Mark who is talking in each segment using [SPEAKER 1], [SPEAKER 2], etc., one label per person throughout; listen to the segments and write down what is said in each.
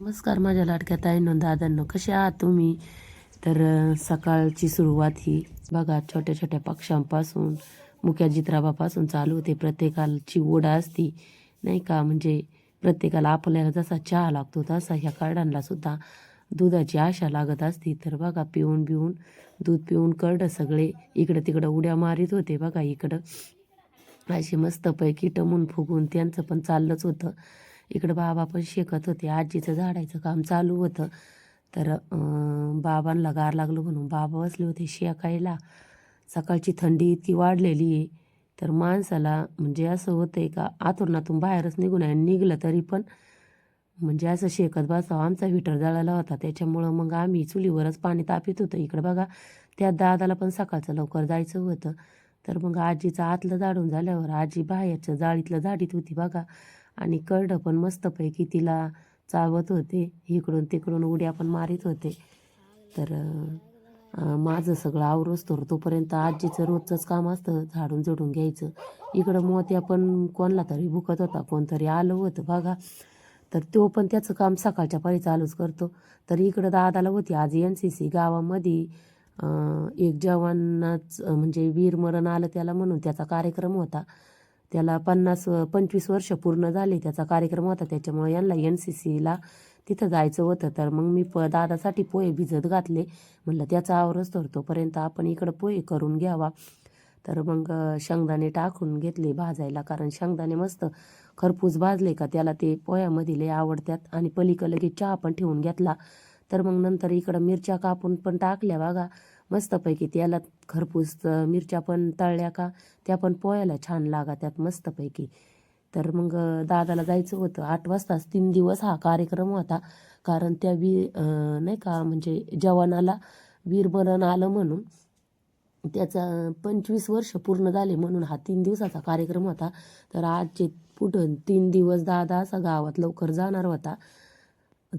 [SPEAKER 1] नमस्कार माझ्या लाडक्या ताईंनो दादांनो कसे आहात तुम्ही? तर सकाळची सुरुवात ही बघा छोट्या छोट्या पक्ष्यांपासून मुख्या जित्राबापासून चालू होते. प्रत्येकाची ओढ असती नाही का? म्हणजे प्रत्येकाला आपल्याला जसा चहा लागतो तसा ह्या कार्डांना सुद्धा दुधाची आशा लागत असती. तर बघा पिऊन पिऊन दूध पिऊन कर्ड सगळे इकडं तिकडं उड्या मारित होते. बघा इकडं अशी मस्तपैकी टमून फुगून त्यांचं पण चाललंच होतं. इकडं बाबा पण शेकत होते. आजीचं झाडायचं काम चालू होतं. तर बाबांना गार लागलो म्हणून बाबा बसले होते शेकायला. सकाळची थंडी इतकी वाढलेली आहे. तर माणसाला म्हणजे असं होतं आहे का आतुरणातून बाहेरच निघून आहे निघलं तरी पण म्हणजे असं शेकत बसावं. आमचा हिटर जळाला होता. त्याच्यामुळं मग आम्ही चुलीवरच पाणी तापित होतं. इकडं बघा त्या दादाला पण सकाळचं लवकर जायचं होतं. तर मग आजीचं आतलं जाडून झाल्यावर आजी बाहेरचं जाळीतलं झाडीत होती बघा. आणि करडं पण मस्तपैकी तिला चावत होते. इकडून तिकडून उड्या पण मारित होते. तर माझं सगळं आवरोस तर तोपर्यंत आजीचं रोजचंच काम असतं झाडून झोडून घ्यायचं. इकडं मोत्या पण कोणला तरी भुकत होता कोणतरी आलं होतं बघा. तर तो पण त्याचं काम सकाळच्या पारी चालूच करतो. तर इकडं दादाला होती आज एन सी सी गावामध्ये. एक जवानाच म्हणजे वीरमरण आलं त्याला म्हणून त्याचा कार्यक्रम होता. त्याला पन्नास पंचवीस वर्ष पूर्ण झाले. त्याचा कार्यक्रम होता. त्याच्यामुळे यांना एन सी सीला तिथं जायचं होतं. तर मग मी प दादासाठी पोहे भिजत घातले. म्हणलं त्याचा आवरच तर तोपर्यंत आपण इकडं पोहे करून घ्यावा. तर मग शेंगदाणे टाकून घेतले भाजायला. कारण शेंगदाणे मस्त खरपूस भाजले का त्याला ते पोह्यामध्ये लय आवडतात. आणि पलीकडे लगेच चहा पण ठेवून घेतला. तर मग नंतर इकडं मिरच्या कापून पण टाकल्या बघा. मस्तपैकी त्याला खरपूस मिरच्या पण तळल्या का त्या पण पोह्याला छान लागा त्यात मस्तपैकी. तर मग दादाला जायचं होतं. आठ वाजताच तीन दिवस हा कार्यक्रम होता. कारण त्या वी नाही का म्हणजे जवानाला वीरमरण आलं म्हणून. त्याचा पंचवीस वर्ष पूर्ण झाले म्हणून हा तीन दिवसाचा कार्यक्रम होता. तर आजचे पुढं तीन दिवस दादा असा गावात लवकर जाणार होता.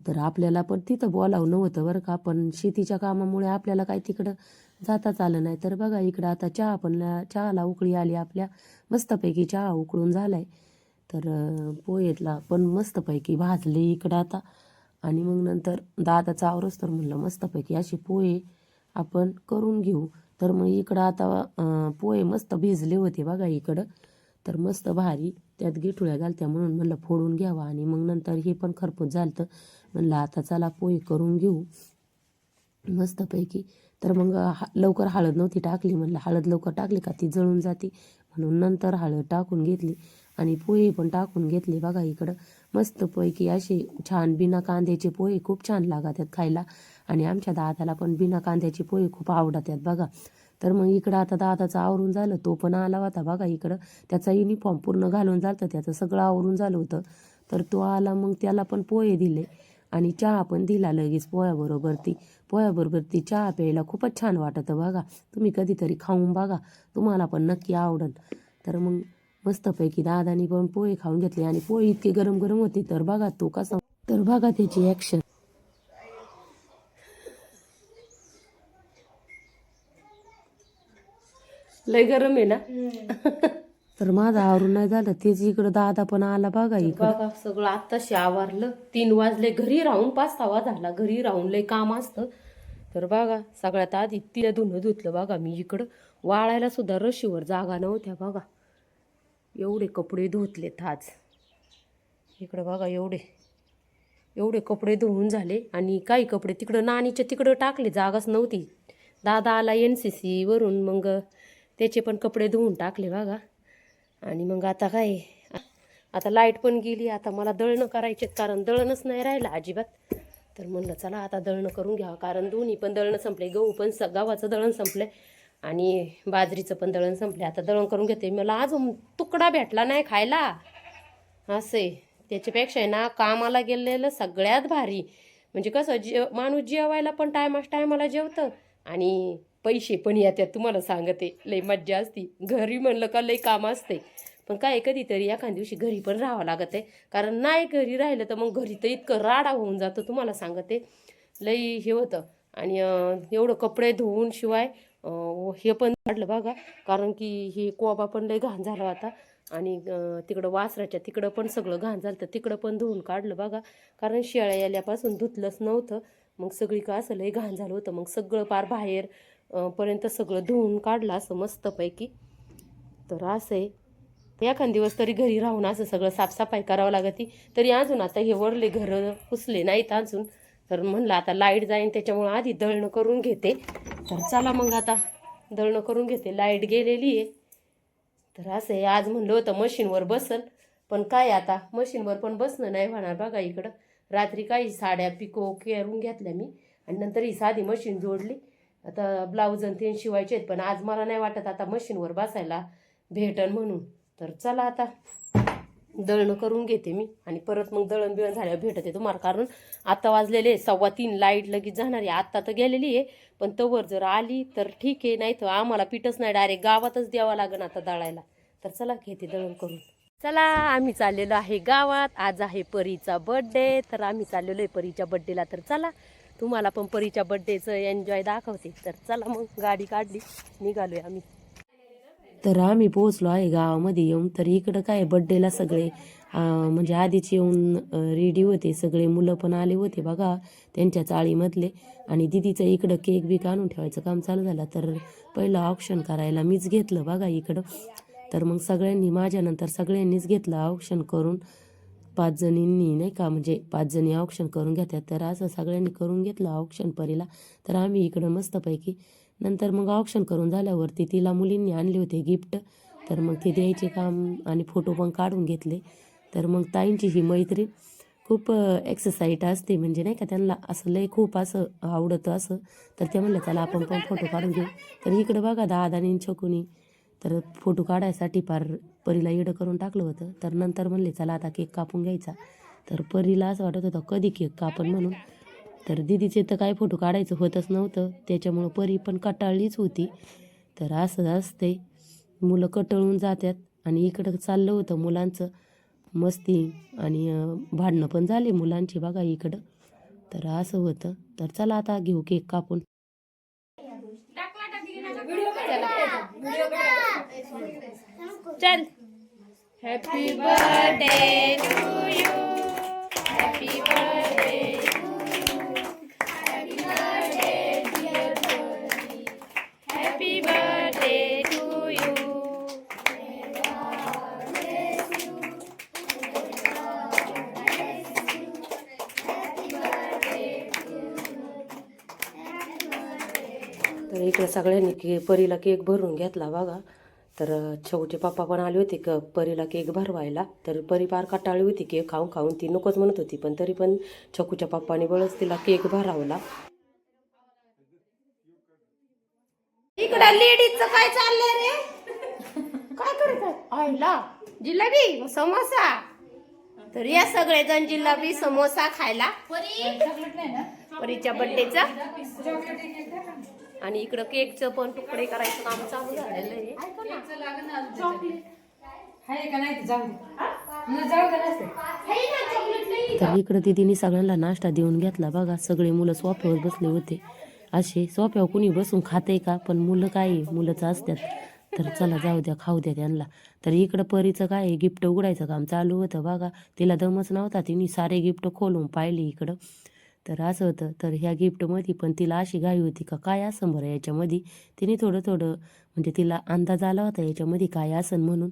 [SPEAKER 1] तर आपल्याला पण तिथं बोलावणं होतं बरं का पण शेतीच्या कामामुळे आपल्याला काही तिकडं जाताच आलं नाही. तर बघा इकडं आता चहा पण चहाला उकळी आली आपल्या मस्तपैकी चहा उकळून झालाय. तर पोहेतला पण मस्तपैकी भाजले इकडं आता. आणि मग नंतर दादाचा आवरच तर म्हणलं मस्तपैकी असे पोहे आपण करून घेऊ. तर मग इकडं आता पोहे मस्त भिजले होते बघा इकडं. तर मस्त भारी त्यात गेठुळ्या घालत्या म्हणून म्हणलं फोडून घ्यावा. आणि मग नंतर हे पण खरपूस झालं म्हणलं आता चला पोहे करून घेऊ. मस्तपैकी. तर मग हा- लवकर हळद नव्हती टाकली. म्हणलं हळद लवकर टाकली का? ती जळून जाते. म्हणून नंतर हळद टाकून घेतली. आणि पोहे पण टाकून घेतले बघा इकडं. मस्तपैकी असे छान बिना कांद्याचे पोहे खूप छान लागतात खायला. आणि आमच्या दादाला पण बिना कांद्याचे पोहे खूप आवडतात बघा. तर मग इकडं आता दादाचं आवरून झालं तो पण आला होता बघा इकडं. त्याचा युनिफॉर्म पूर्ण घालून झालं त्याचं सगळं आवरून झालं होतं. तर तो आला मग त्याला पण पोहे दिले आणि चहा पण दिला लगेच पोह्याबरोबर ती. पोह्याबरोबर ती चहा प्यायला खूपच छान वाटतं बघा. तुम्ही कधीतरी खाऊन बघा तुम्हाला पण नक्की आवडल तर मग मस्तपैकी दादानी पण पोहे खाऊन घेतले आणि पोहे इतके गरम गरम होते तर बघा तो कसा तर बघा त्याची ॲक्शन लय गरम आहे ना? तर माझं आवरून नाही झालं. तेच इकडं दादा पण आला बघा इकडं.
[SPEAKER 2] बघा सगळं आत्ताशी आवारलं तीन वाजले. घरी राहून पाच सहा झाला. घरी राहून लय काम असतं. तर बघा सगळ्यात आधी तिला धुणं धुतलं बघा मी इकडं. वाळायला सुद्धा रशीवर जागा नव्हत्या बघा. एवढे कपडे धुतलेत आज. इकडं बघा एवढे. एवढे कपडे धुवून झाले. आणि काही कपडे तिकडं नानीच्या तिकडं टाकले. जागाच नव्हती. दादा आला एन सी सीवरून मग त्याचे पण कपडे धुवून टाकले बघा आणि मग आता काय आता लाइट पण गेली आता मला दळणं करायचे कारण दळणच नाही राहिलं अजिबात तर म्हणलं चला आता दळणं करून घ्यावं कारण दोन्ही पण दळणं संपले गहू पण स गव्हाचं दळण संपलं आणि बाजरीचं पण दळण संपले आता दळण करून घेते मला अजून तुकडा भेटला नाही खायला असे त्याच्यापेक्षा आहे ना कामाला गेलेलं सगळ्यात भारी म्हणजे कसं जे माणूस जेवायला पण टायमास टायमाला जेवतं आणि पैसे पण या त्या तुम्हाला सांगते. लई मज्जा असती. घरी म्हणलं का लई काम असते. पण काय कधीतरी एखाद्या दिवशी घरी पण राहावं लागत आहे. कारण नाही घरी राहिलं तर मग घरी तर इतकं राडा होऊन जातं तुम्हाला सांगते. लई हे होतं. आणि एवढं कपडे धुवून शिवाय हे पण काढलं बघा. कारण की हे कोबा पण लई घाण झाला होता. आणि तिकडं वासराच्या तिकडं पण सगळं घाण झालं तर तिकडं पण धुवून काढलं बघा. कारण शेळ्या आल्यापासून धुतलंच नव्हतं. मग सगळी का असं लई घाण झालं होतं. मग सगळं पार बाहेर पर्यंत सगळं धुवून काढलं असं मस्तपैकी. तर असं आहे. एखाद दिवस तरी घरी राहून असं सगळं साफसफाई करावं लागती. तरी अजून आता हे वरले घरं पुसले नाहीत अजून. तर म्हणलं आता लाइट जाईन त्याच्यामुळं आधी दळणं करून घेते. तर चला मग आता दळणं करून घेते. लाइट गेलेली आहे. तर असं आहे. आज म्हणलं होतं मशीनवर बसल. पण काय आता? मशीनवर पण बसणं नाही होणार बघा इकडं. रात्री काही साड्या पिको करून घेतल्या मी. आणि नंतर ही साधी मशीन जोडली. आता ब्लाऊज आणि ते शिवायचे आहेत पण आज मला नाही वाटत आता मशीनवर बसायला भेटन म्हणून. तर चला आता. दळणं करून घेते मी आणि परत मग दळण बिळण झाल्यावर भेटते तुम्हाला. कारण आता वाजलेले आहे सव्वा तीन लाइट लगेच जाणार आहे. आत्ता तर गेलेली आहे पण तवर जर आली तर ठीक आहे नाही तर आम्हाला पीठच नाही डायरेक्ट गावातच द्यावं लागेल आता दळायला. तर चला घेते दळण करून. चला आम्ही चाललेलो आहे गावात. आज आहे परीचा बड्डे तर आम्ही चाललेलो आहे परीच्या बड्डेला तर चला तुम्हाला पण परीच्या बड्डेचं एन्जॉय दाखवते. तर चला मग गाडी काढली निघालोय आम्ही.
[SPEAKER 1] तर आम्ही पोहोचलो आहे गावामध्ये येऊन. तर इकडं काय बड्डेला सगळे म्हणजे आधीच येऊन रेडी होते. सगळे मुलं पण आले होते बघा त्यांच्या चाळीमधले. आणि दिदीचं इकडं केक बीक आणून ठेवायचं काम चालू झालं. तर पहिलं ऑप्शन करायला मीच घेतलं बघा इकडं. तर मग सगळ्यांनी माझ्यानंतर सगळ्यांनीच घेतलं ऑप्शन करून. पाच जणींनी नाही का म्हणजे पाच जणी ऑप्शन करून घेतात तर असं सगळ्यांनी करून घेतलं औक्षण परीला. तर आम्ही इकडं मस्तपैकी नंतर मग औक्षण करून झाल्यावरती तिला मुलींनी आणले होते गिफ्ट तर मग ते द्यायचे काम आणि फोटो पण काढून घेतले. तर मग ताईंची ही मैत्रीण खूप एक्सरसाईट असते म्हणजे नाही का त्यांना असं लय खूप असं आवडतं असं. तर ते म्हणलं चला आपण पण फोटो काढून घेऊ. तर इकडं बघा दादानी छकुनी तर फोटो काढायसाठी पार परीला येडं करून टाकलं होतं. तर नंतर म्हणले चला आता केक कापून घ्यायचा. तर परीला असं वाटत होतं कधी केक कापून म्हणून? तर दिदीचे तर काय फोटो काढायचं होतच नव्हतं. त्याच्यामुळं परी पण कटाळलीच होती. तर असं असते मुलं कटळून जातात आणि इकडं चाललं होतं मुलांचं मस्ती आणि भांडणं पण झाली मुलांची बघा इकडं. तर असं होतं. तर चला आता घेऊ केक कापून.
[SPEAKER 2] चल happy birthday to you happy birthday happy birthday to you तर इकडे सगळ्यांनी के परीला केक भरून घेतला बघा तर छऊचे पप्पा पण आले होते क परीला केक भरवायला. तर परी फार कटाळी होती केक खाऊन खाऊन. ती नकोच म्हणत होती पण तरी पण छकूच्या पप्पाने बळच तिला केक भरावला. इकडं लेडीजचं काय चाललंय रे? काय करत? आईला जिलेबी समोसा. तर या सगळे जण जिलेबी समोसा खायला. परीच्या बर्थडेचा आणि इकडं केकचं पण तुकडे करायचं काम चालू झालेलं आहे.
[SPEAKER 1] तर इकडं दिदीने सगळ्यांना नाश्ता देऊन घेतला बघा. सगळे मुलं सोफ्यावर बसले होते. असे सोफ्यावर कुणी बसून खाते का? पण मुलं काय मुलंच असतात. तर चला जाऊ द्या खाऊ द्या त्यांना. तर इकडं परीचं काय गिफ्ट उघडायचं काम चालू होतं बघा. तिला दमच नव्हता. तिने सारे गिफ्ट खोलून पाहिली इकडं. तर असं होतं. तर ह्या गिफ्टमध्ये पण तिला अशी घाई होती का काय असं बरं याच्यामध्ये? तिने थोडं थोडं म्हणजे तिला अंदाज आला होता याच्यामध्ये काय असन म्हणून.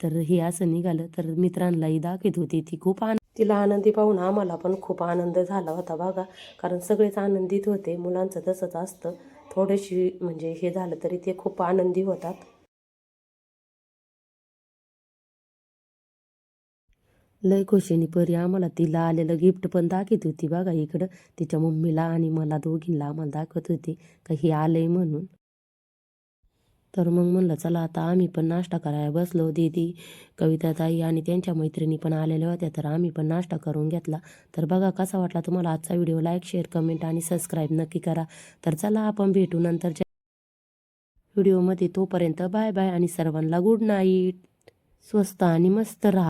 [SPEAKER 1] तर हे असं निघालं. तर मित्रांनाही दाखवत होती ती खूप आनंद
[SPEAKER 2] तिला आनंदी पाहून आम्हाला पण खूप आनंद झाला होता बघा. कारण सगळेच आनंदित होते. मुलांचं तसंच असतं. थोडीशी म्हणजे हे झालं तरी ते खूप आनंदी होतात.
[SPEAKER 1] लय खुशीने परी आम्हाला तिला आलेलं गिफ्ट पण दाखवत होती बघा इकडं. तिच्या मम्मीला आणि मला दोघींना आम्हाला दाखवत होती का हे आलंय म्हणून. तर मग म्हणलं चला आता आम्ही पण नाश्ता करायला बसलो दीदी. कविता ताई आणि त्यांच्या मैत्रिणी पण आलेल्या होत्या तर आम्ही पण नाश्ता करून घेतला. तर बघा कसा वाटला तुम्हाला आजचा व्हिडिओ? लाईक शेअर कमेंट आणि सबस्क्राईब नक्की करा. तर चला आपण भेटू नंतरच्या व्हिडिओमध्ये. तोपर्यंत बाय बाय आणि सर्वांना गुड नाईट स्वस्त आणि मस्त राहा.